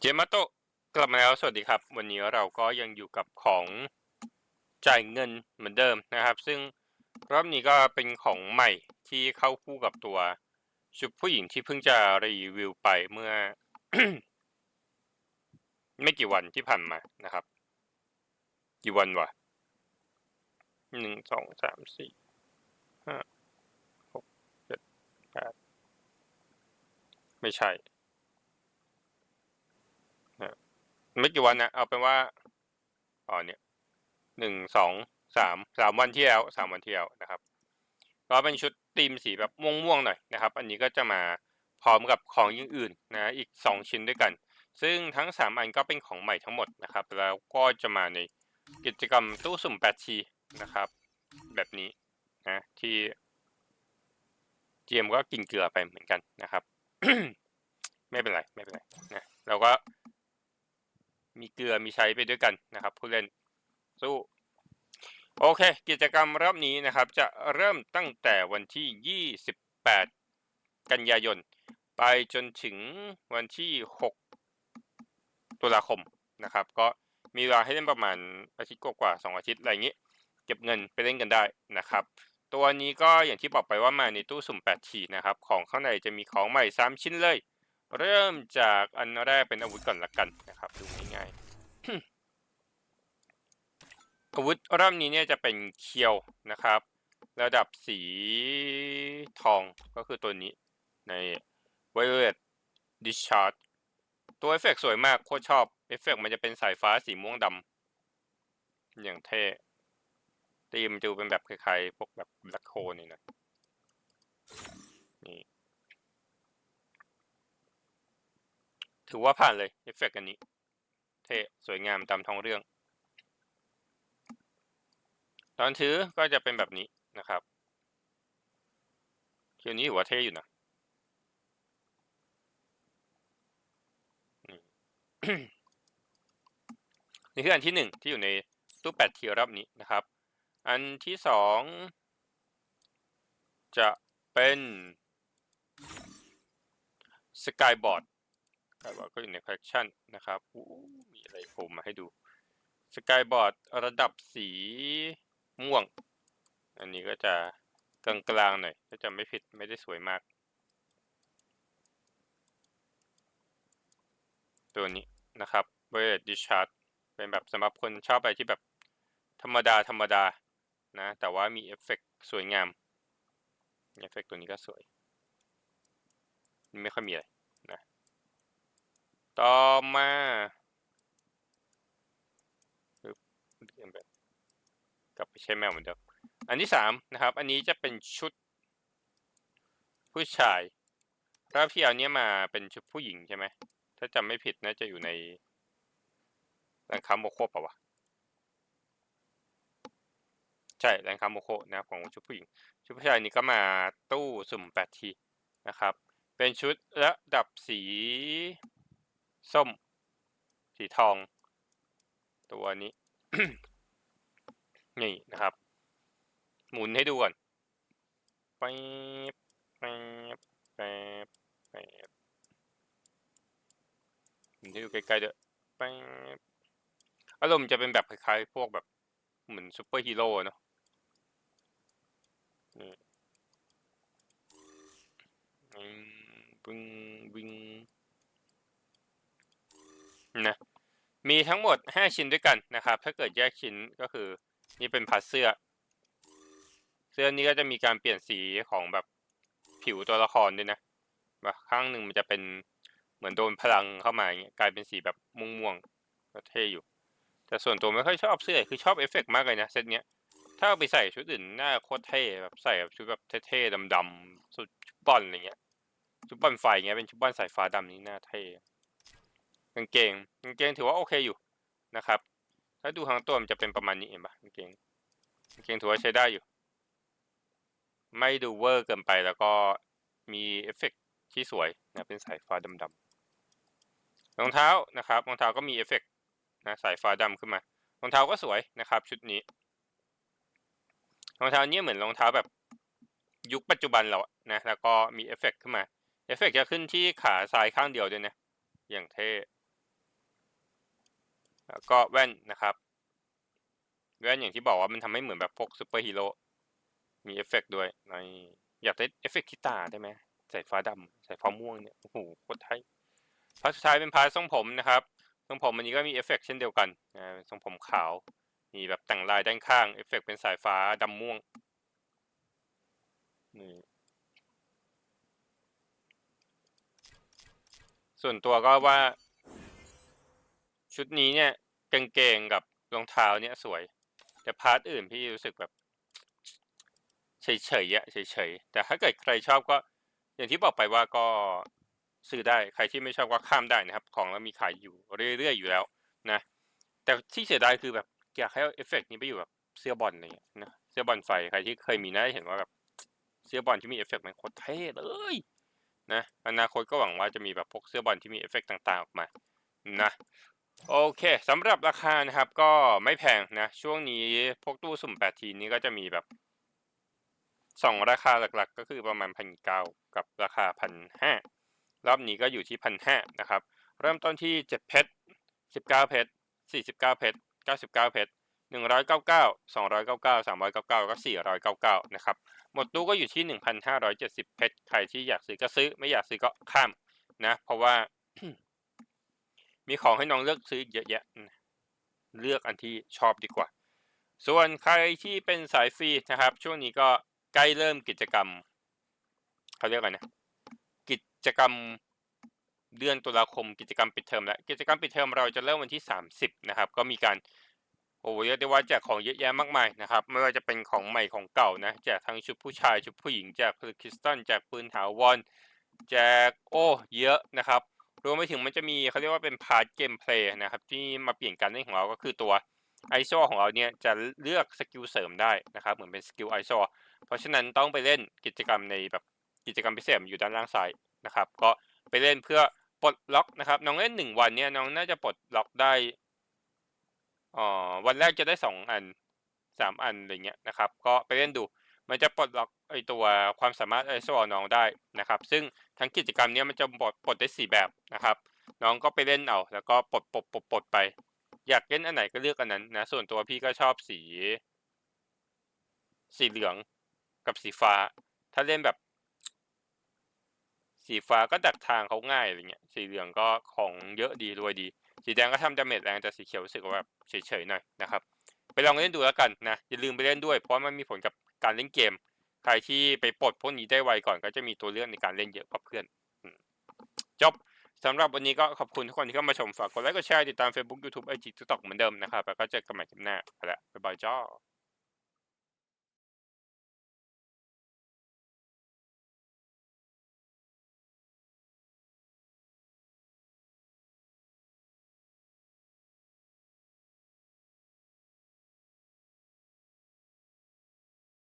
เจมาโตกลับมาแล้วสวัสดีครับ วันนี้เราก็ยังอยู่กับของจ่ายเงินเหมือนเดิมนะครับ ซึ่งรอบนี้ก็เป็นของใหม่ที่เข้าคู่กับตัว ชุดผู้หญิงที่เพิ่งจะรีวิวไปเมื่อ ไม่กี่วันที่ผ่านมานะครับ กี่วันวะหนึ่งสองสามสี่ห้าหกเจ็ดแปดไม่ใช่ ไม่กี่วันนะเอาเป็นว่าอ๋อเนี่ยหนึ่งสองสามสามวันที่แล้วสามวันที่แล้วนะครับก็เป็นชุดธีมสีแบบม่วงๆหน่อยนะครับ อันนี้ก็จะมาพร้อมกับของอย่งอื่นนะอีกสองชิ้นด้วยกัน ซึ่งทั้งสามอันก็เป็นของใหม่ทั้งหมดนะครับ แล้วก็จะมาในกิจกรรมตู้สุ่มแปดชีนะครับ แบบนี้นะที่เจมก็กินเกลือไปเหมือนกันนะครับ ไม่เป็นไรไม่เป็นไรนะเราก็ มีเกลือมีใช้ไปด้วยกันนะครับ ผู้เล่นสู้โอเค กิจกรรมรอบนี้นะครับ จะเริ่มตั้งแต่วันที่ 28 กันยายน ไปจนถึงวันที่ 6 ตุลาคมนะครับ ก็มีเวลาให้เล่นประมาณอาทิตย์กว่าๆสองอาทิตย์อะไรอย่างนี้ เก็บเงินไปเล่นกันได้นะครับ ตัวนี้ก็อย่างที่บอกไปว่ามาในตู้สุ่ม8ทีนะครับ ของข้างในจะมีของใหม่ 3 ชิ้นเลย เริ่มจากอันแรกเป็นอาวุธก่อนละกันนะครับดูง่ายๆ อาวุธรอบนี้เนี่ยจะเป็นเคียวนะครับ ระดับสีทองก็คือตัวนี้ใน Violet Discharge ตัวเอฟเฟกต์สวยมากโคตรชอบ เอฟเฟกต์มันจะเป็นสายฟ้าสีม่วงดำอย่างเท่ตีมนจะดูเป็นแบบคล้ายๆพวกแบบแบล็คโฮนี่นะนี่ถือว่าผ่านเลย เอฟเฟกต์อันนี้ เท่สวยงามตามท้องเรื่อง ตอนถือก็จะเป็นแบบนี้นะครับเคียวนี้ถือว่าเท่อยู่นะนี่คืออันที่หนึ่งที่อยู่ในตู้แปดเทียรอบนี้นะครับ อันที่สองจะเป็นสกายบอร์ดสกายบอร์ดก็อยู่ในคอลเลคชันนะครับมีอะไรผล่มาให้ดูสกายบอร์ดระดับสี ม่วง อันนี้ก็จะกลางๆหน่อยถ้าจะไม่ผิดไม่ได้สวยมาก ตัวนี้นะครับเบรดดิชาร์ดเป็นแบบสำหรับคนชอบอะไรที่แบบธรรมดาธรรมดานะแต่ว่ามีเอฟเฟกต์สวยงามเอฟเฟกต์ตัวนี้ก็สวยไม่ค่อยมีอะไรนะต่อมาเรียนแบบ กลับไปใช้แมวเหมือนเดิมอันที่สามนะครับ อันนี้จะเป็นชุดผู้ชายแล้วพี่เอาเนี้ยมาเป็นชุดผู้หญิงใช่ไหมถ้าจำไม่ผิดน่าจะอยู่ในแรงค้าโมโคป่าวะใช่แรงค้าโมโคนะครับของชุดผู้หญิง ชุดผู้ชายนี้ก็มาตู้สุ่มแปดทีนะครับ เป็นชุดระดับสีส้ม สีทอง ตัวนี้ นี่นะครับ หมุนให้ดูก่อนไปไปไปไปหมุนให้ดูใกล้ๆด้วยไปอารมณ์จะเป็นแบบคล้ายๆ พวกแบบเหมือนซูเปอร์ฮีโร่เนาะนี่อืมบึ้งบึ้งนะมีทั้งหมด 5 ชิ้นด้วยกันนะครับ ถ้าเกิดแยกชิ้นก็คือ นี่เป็นพัดเสื้อ เสื้อนี้ก็จะมีการเปลี่ยนสีของแบบผิวตัวละครด้วยนะแบบข้างหนึ่งมันจะเป็นเหมือนโดนพลังเข้ามาอย่างเงี้ยกลายเป็นสีแบบม่วงๆก็เท่อยู่ แต่ส่วนตัวไม่ค่อยชอบเสื้อคือชอบเอฟเฟกต์มากเลยนะเซตเนี้ยถ้าเอาไปใส่ชุดอื่นน่าโคตรเท่แบบใส่แบบชุดแบบเท่ๆดำๆสุดชุดบอลอะไรเงี้ยชุดบอลไฟเงี้ยเป็นชุดบอลสายฟ้าดำนี่น่าเท่กางเกงกางเกงถือว่าโอเคอยู่นะครับ ถ้าดูทั้งตัวมันจะเป็นประมาณนี้เห็นปะกางเกงกางเกงถือว่าใช้ได้อยู่ ไม่ดูเวอร์เกินไปแล้วก็มีเอฟเฟกต์ที่สวยนะเป็นสายฟ้าดำๆรองเท้านะครับรองเท้าก็มีเอฟเฟกต์นะสายฟ้าดำขึ้นมารองเท้าก็สวยนะครับ ชุดนี้รองเท้าเนี้ยเหมือนรองเท้าแบบยุคปัจจุบันเราอะนะแล้วก็มีเอฟเฟกต์ขึ้นมาเอฟเฟกต์จะขึ้นที่ขาซ้ายข้างเดียวด้วยนะอย่างเท่ แล้วก็แว่นนะครับ แว่นอย่างที่บอกว่ามันทำให้เหมือนแบบพวกซูเปอร์ฮีโร่ มีเอฟเฟกต์ด้วยในอยากได้เอฟเฟกต์ที่ตาได้ไหมใส่ฟ้าดำใส่ฟ้าม่วงเนี่ย โอ้โหโคตรไทยพาร์ทสุดท้ายเป็นพาร์ททรงผมนะครับ ทรงผมอันนี้ก็มีเอฟเฟกต์เช่นเดียวกันนะทรงผมขาว มีแบบแต่งลายด้านข้าง เอฟเฟกต์เป็นสายฟ้าดำม่วง นี่ส่วนตัวก็ว่า ชุดนี้เนี่ยกางเกงกับรองเท้าเนี่ยสวย แต่พาร์ทอื่นพี่รู้สึกแบบเฉยๆอะเฉยๆแต่ถ้าเกิดใครชอบก็ อย่างที่บอกไปว่าก็ซื้อได้ใครที่ไม่ชอบก็ข้ามได้นะครับ ของเรามีขายอยู่เรื่อยๆอยู่แล้วนะ แต่ที่เสียดายคือแบบอยากให้เอฟเฟกต์นี้ไปอยู่แบบเสื้อบอลอะไรเงี้ยนะเสื้อบอลไฟใครที่เคยมีน่าจะเห็นว่าแบบเสื้อบอลที่มีเอฟเฟกต์มันโคตรเท่เลยนะอนาคตก็หวังว่าจะมีแบบพวกเสื้อบอลที่มีเอฟเฟกต์ต่างๆออกมานะ โอเคสำหรับราคานะครับก็ไม่แพงนะ ช่วงนี้พวกตู้สุ่มแปดทีนี้ก็จะมีแบบสองราคาหลักๆ ก็คือประมาณพันเก้ากับราคาพันห้ารอบนี้ก็อยู่ที่พันห้านะครับ เริ่มต้นที่เจ็ดเพชรสิบเก้าเพชรสี่สิบเก้าเพชรเก้าสิบเก้าเพชรหนึ่งร้อยเก้าเก้าสองร้อยเก้าเก้าสามร้อยเก้าเก้าก็สี่ร้อยเก้าเก้านะครับ หมดตู้ก็อยู่ที่หนึ่งพันห้าร้อยเจ็ดสิบเพชรใครที่อยากซื้อก็ซื้อไม่อยากซื้อก็ข้ามนะ เพราะว่า มีของให้น้องเลือกซื้อเยอะแยะ เลือกอันที่ชอบดีกว่า ส่วนใครที่เป็นสายฟรีนะครับ ช่วงนี้ก็ใกล้เริ่มกิจกรรมเขาเรียกอะไรนะ กิจกรรมเดือนตุลาคมกิจกรรมปิดเทอมแล้วกิจกรรมปิดเทอมเราจะเริ่มวันที่ 30 นะครับ ก็มีการโอ้เรียกได้ว่าแจกของเยอะแยะมากมายนะครับ ไม่ว่าจะเป็นของใหม่ของเก่านะแจกทั้งชุดผู้ชายชุดผู้หญิงแจกคริสตัลแจกปืนถาวรแจกโอ้เยอะนะครับ รวมไปถึงมันจะมีเขาเรียกว่าเป็นพาร์ทเกมเพลย์นะครับ ที่มาเปลี่ยนการเล่นของเราก็คือตัวไอโซของเราเนี่ยจะเลือกสกิลเสริมได้นะครับ เหมือนเป็นสกิลไอโซเพราะฉะนั้นต้องไปเล่นกิจกรรมในแบบกิจกรรมพิเศษอยู่ด้านล่างซ้ายนะครับ ก็ไปเล่นเพื่อปลดล็อกนะครับ น้องเล่นหนึ่งวันเนี่ยน้องน่าจะปลดล็อกได้อ๋อวันแรกจะได้สองอันสามอันอะไรเงี้ยนะครับ ก็ไปเล่นดู มันจะปลดล็อก ไอตัวความสามารถไอโซน้องได้นะครับ ซึ่งทั้งกิจกรรมเนี้ยมันจะปลดปลดได้สี่แบบนะครับ น้องก็ไปเล่นเอาแล้วก็ปลดปลดปลดปลดไป อยากเล่นอันไหนก็เลือกอันนั้นนะ ส่วนตัวพี่ก็ชอบสี สีเหลืองกับสีฟ้า ถ้าเล่นแบบ สีฟ้าก็ดักทางเขาง่ายอะไรเงี้ย สีเหลืองก็ของเยอะดีรวยดี สีแดงก็ทำดาเมจแรงแต่สีเขียวรู้สึกว่าแบบเฉยๆหน่อยนะครับ ไปลองเล่นดูแล้วกันนะ อย่าลืมไปเล่นด้วยเพราะมันมีผลกับการเล่นเกม ใครที่ไปปลดพวกนี้ได้ไวก่อน ก็จะมีตัวเลือกในการเล่นเยอะกว่าเพื่อนจบสำหรับวันนี้ก็ขอบคุณทุกคนที่เข้ามาชมฝากกดไลค์กดแชร์ติดตาม Facebook YouTube IG TikTok เหมือนเดิมนะครับ แล้วก็เจอกันใหม่คลิปหน้าไปละบ๊ายบายจ้า